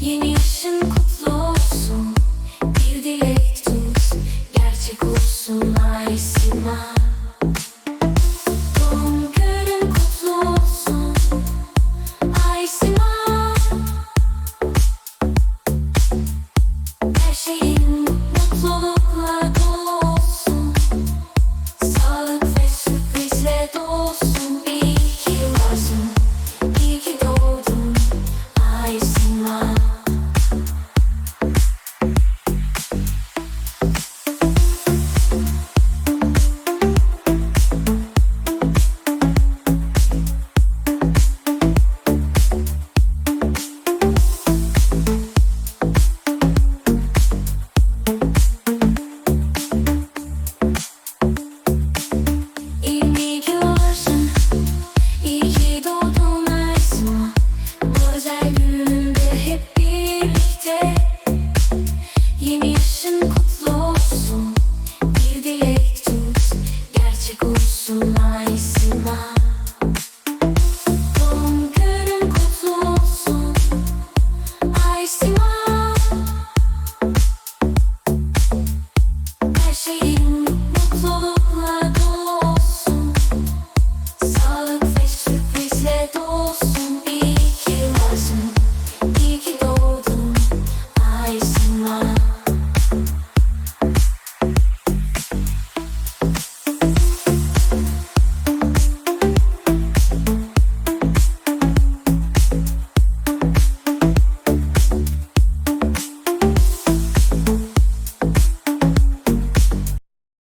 Yeni yaşın kutlu olsun. Bir dilek Gerçek olsun. Ay Simay Yemişim